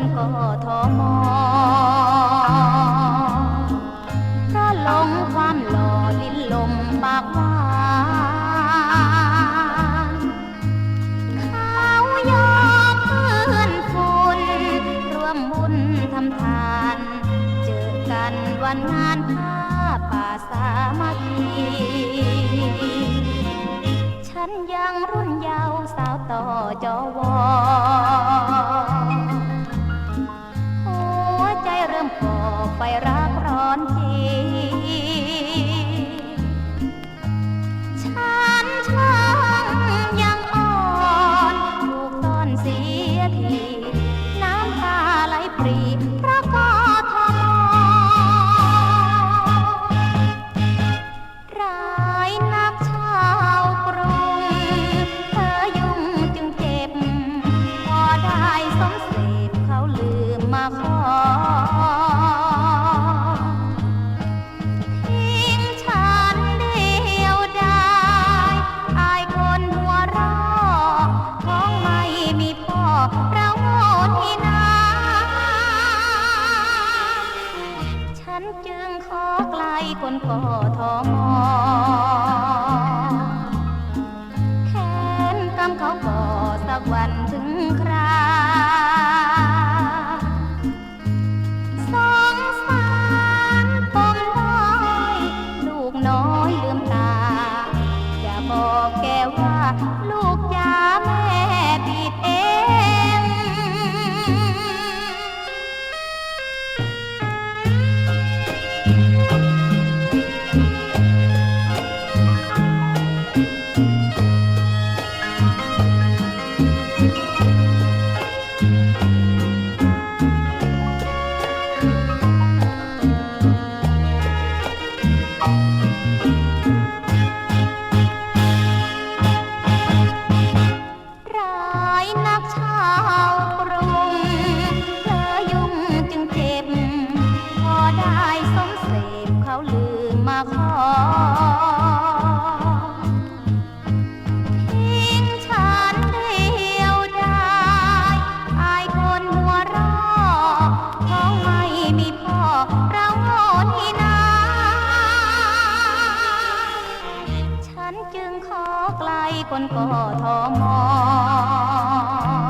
นก็ทอมอเพราะลงความหล่อลิ้นลมปากหวานเขายอมเพื่นุ่นรวมบุญทำทาน เจอกันวันงานผ้าป่าสามัคคีฉันยังรุ่นเยาวสาวต่อจอวอ คนกอทอมอ ไกลคนกทอมอ